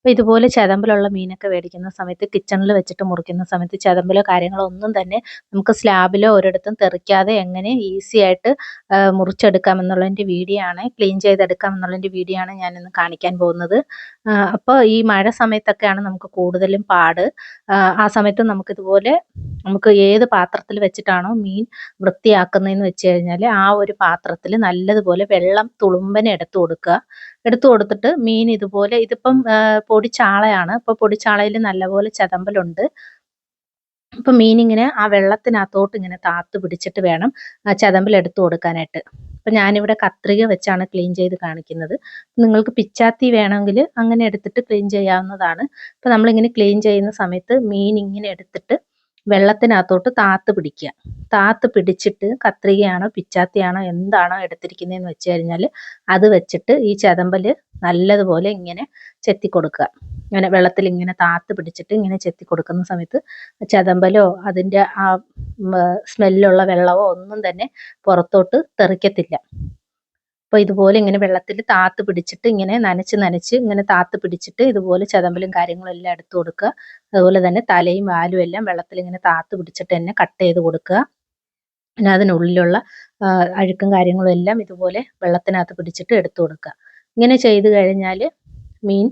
അപ്പോൾ ഇതുപോലെ ചതമ്പിലുള്ള മീനൊക്കെ മേടിക്കുന്ന സമയത്ത് കിച്ചണിൽ വെച്ചിട്ട് മുറിക്കുന്ന സമയത്ത് ചതമ്പിലോ കാര്യങ്ങളോ ഒന്നും തന്നെ നമുക്ക് സ്ലാബിലോ ഒരിടത്തും തെറിക്കാതെ എങ്ങനെ ഈസി ആയിട്ട് മുറിച്ചെടുക്കാം എന്നുള്ളതിന്റെ വീഡിയോ ആണ് ക്ലീൻ ചെയ്തെടുക്കാം എന്നുള്ളതിന്റെ വീഡിയോ ആണ് ഞാനിന്ന് കാണിക്കാൻ പോകുന്നത്. അപ്പോൾ ഈ മഴ സമയത്തൊക്കെയാണ് നമുക്ക് കൂടുതലും പാട്. ആ സമയത്ത് നമുക്കിതുപോലെ നമുക്ക് ഏത് പാത്രത്തിൽ വെച്ചിട്ടാണോ മീൻ വൃത്തിയാക്കുന്നതെന്ന് വെച്ച് കഴിഞ്ഞാൽ ആ ഒരു പാത്രത്തിൽ നല്ലതുപോലെ വെള്ളം തുളുമ്പനെ എടുത്തു കൊടുക്കുക. എടുത്തു കൊടുത്തിട്ട് മീൻ ഇതുപോലെ ഇതിപ്പം പൊടിച്ചാളയാണ്. അപ്പോൾ പൊടിച്ചാളയിൽ നല്ലപോലെ ചതമ്പലുണ്ട്. അപ്പം മീനിങ്ങനെ ആ വെള്ളത്തിനകത്തോട്ട് ഇങ്ങനെ താത്ത് പിടിച്ചിട്ട് വേണം ആ ചതമ്പൽ എടുത്തു കൊടുക്കാനായിട്ട്. അപ്പം ഞാനിവിടെ കത്രിക വെച്ചാണ് ക്ലീൻ ചെയ്ത് കാണിക്കുന്നത്. നിങ്ങൾക്ക് പിച്ചാത്തി വേണമെങ്കിൽ അങ്ങനെ എടുത്തിട്ട് ക്ലീൻ ചെയ്യാവുന്നതാണ്. അപ്പം നമ്മളിങ്ങനെ ക്ലീൻ ചെയ്യുന്ന സമയത്ത് മീൻ ഇങ്ങനെ എടുത്തിട്ട് വെള്ളത്തിനകത്തോട്ട് താത്ത് പിടിക്കുക. താത്ത് പിടിച്ചിട്ട് കത്രികയാണോ പിച്ചാത്തിയാണോ എന്താണോ എടുത്തിരിക്കുന്നതെന്ന് വെച്ച് കഴിഞ്ഞാൽ അത് വെച്ചിട്ട് ഈ ചതമ്പൽ നല്ലതുപോലെ ഇങ്ങനെ ചെത്തി കൊടുക്കുക ഇങ്ങനെ വെള്ളത്തിൽ ഇങ്ങനെ താത്ത് പിടിച്ചിട്ട് ഇങ്ങനെ ചെത്തി കൊടുക്കുന്ന സമയത്ത് ചതമ്പലോ അതിന്റെ ആ സ്മെല്ലുള്ള വെള്ളമോ ഒന്നും തന്നെ പുറത്തോട്ട് തെറിക്കത്തില്ല. അപ്പോൾ ഇതുപോലെ ഇങ്ങനെ വെള്ളത്തിൽ താത്ത് പിടിച്ചിട്ട് ഇങ്ങനെ നനച്ച് നനച്ച് ഇങ്ങനെ താത്ത് പിടിച്ചിട്ട് ഇതുപോലെ ചതമ്പലും കാര്യങ്ങളും എല്ലാം എടുത്തു കൊടുക്കുക. അതുപോലെ തന്നെ തലയും വാലും എല്ലാം വെള്ളത്തിൽ ഇങ്ങനെ താത്ത് പിടിച്ചിട്ട് തന്നെ കട്ട് ചെയ്ത് കൊടുക്കുക. പിന്നെ അതിനുള്ളിലുള്ള അഴുക്കും കാര്യങ്ങളും എല്ലാം ഇതുപോലെ വെള്ളത്തിനകത്ത് പിടിച്ചിട്ട് എടുത്തു കൊടുക്കുക. ഇങ്ങനെ ചെയ്ത് കഴിഞ്ഞാൽ മീൻ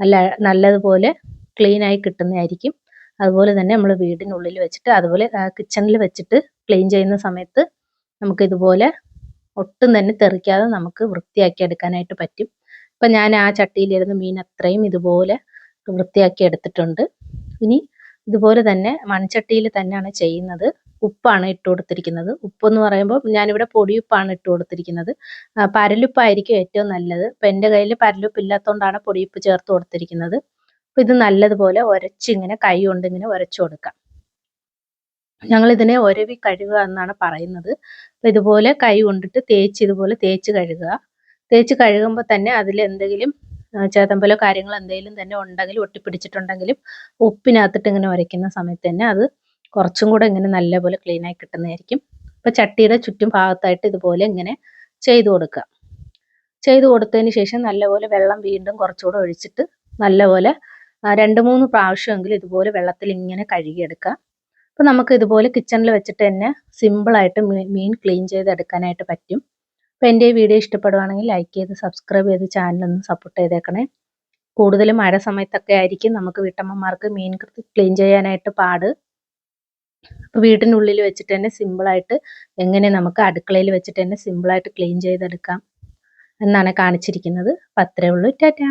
നല്ല നല്ലതുപോലെ ക്ലീനായി കിട്ടുന്നതായിരിക്കും. അതുപോലെ തന്നെ നമ്മൾ വീടിനുള്ളിൽ വെച്ചിട്ട് അതുപോലെ കിച്ചണിൽ വെച്ചിട്ട് ക്ലീൻ ചെയ്യുന്ന സമയത്ത് നമുക്കിതുപോലെ ഒട്ടും തന്നെ തെറിക്കാതെ നമുക്ക് വൃത്തിയാക്കി എടുക്കാനായിട്ട് പറ്റും. ഇപ്പം ഞാൻ ആ ചട്ടിയിലിരുന്ന് മീൻ അത്രയും ഇതുപോലെ വൃത്തിയാക്കി എടുത്തിട്ടുണ്ട്. ഇനി ഇതുപോലെ തന്നെ മൺചട്ടിയിൽ തന്നെയാണ് ചെയ്യുന്നത്. ഉപ്പാണ് ഇട്ട് കൊടുത്തിരിക്കുന്നത്. ഉപ്പെന്ന് പറയുമ്പോൾ ഞാനിവിടെ പൊടിയുപ്പാണ് ഇട്ട് കൊടുത്തിരിക്കുന്നത്. പരലുപ്പായിരിക്കും ഏറ്റവും നല്ലത്. അപ്പം എന്റെ കയ്യിൽ പരലുപ്പ് ഇല്ലാത്തതുകൊണ്ടാണ് പൊടിയുപ്പ് ചേർത്ത് കൊടുത്തിരിക്കുന്നത്. അപ്പം ഇത് നല്ലതുപോലെ ഉരച്ചിങ്ങനെ കൈ കൊണ്ട് ഇങ്ങനെ ഉരച്ചു കൊടുക്കാം. ഞങ്ങൾ ഇതിനെ ഒരവി കഴുകുക എന്നാണ് പറയുന്നത്. അപ്പോൾ ഇതുപോലെ കൈ കൊണ്ടിട്ട് തേച്ച് ഇതുപോലെ തേച്ച് കഴുകുക. തേച്ച് കഴുകുമ്പോൾ തന്നെ അതിൽ എന്തെങ്കിലും ചേതമ്പലോ കാര്യങ്ങൾ എന്തെങ്കിലും തന്നെ ഉണ്ടെങ്കിൽ ഒട്ടിപ്പിടിച്ചിട്ടുണ്ടെങ്കിലും ഉപ്പിനകത്തിട്ട് ഇങ്ങനെ ഉരയ്ക്കുന്ന സമയത്ത് തന്നെ അത് കുറച്ചും കൂടെ ഇങ്ങനെ നല്ലപോലെ ആയി കിട്ടുന്നതായിരിക്കും. അപ്പോൾ ചട്ടിയുടെ ചുറ്റും ഭാഗത്തായിട്ട് ഇതുപോലെ ഇങ്ങനെ ചെയ്തു കൊടുക്കുക. ചെയ്തു കൊടുത്തതിന് ശേഷം നല്ലപോലെ വെള്ളം വീണ്ടും കുറച്ചുകൂടെ ഒഴിച്ചിട്ട് നല്ലപോലെ രണ്ട് മൂന്ന് പ്രാവശ്യമെങ്കിലും ഇതുപോലെ വെള്ളത്തിൽ ഇങ്ങനെ കഴുകിയെടുക്കുക. അപ്പോൾ നമുക്ക് ഇതുപോലെ കിച്ചണിൽ വെച്ചിട്ട് തന്നെ സിമ്പിളായിട്ട് മീൻ ക്ലീൻ ചെയ്തെടുക്കാനായിട്ട് പറ്റും. അപ്പോൾ എന്റെ ഈ വീഡിയോ ഇഷ്ടപ്പെടുവാണെങ്കിൽ ലൈക്ക് ചെയ്ത് സബ്സ്ക്രൈബ് ചെയ്ത് ചാനലൊന്ന് സപ്പോർട്ട് ചെയ്തേക്കണേ. കൂടുതലും മഴ സമയത്തൊക്കെ ആയിരിക്കും നമുക്ക് വീട്ടമ്മമാർക്ക് മീൻ ക്ലീൻ ചെയ്യാനായിട്ട് പാട്. അപ്പോൾ വീട്ടിനുള്ളിൽ വെച്ചിട്ട് തന്നെ സിമ്പിളായിട്ട് എങ്ങനെ നമുക്ക് അടുക്കളയിൽ വെച്ചിട്ട് തന്നെ സിമ്പിളായിട്ട് ക്ലീൻ ചെയ്തെടുക്കാം എന്നാണ് കാണിച്ചിരിക്കുന്നത്. അപ്പം അത്രേ ഉള്ളൂ. ടാറ്റ.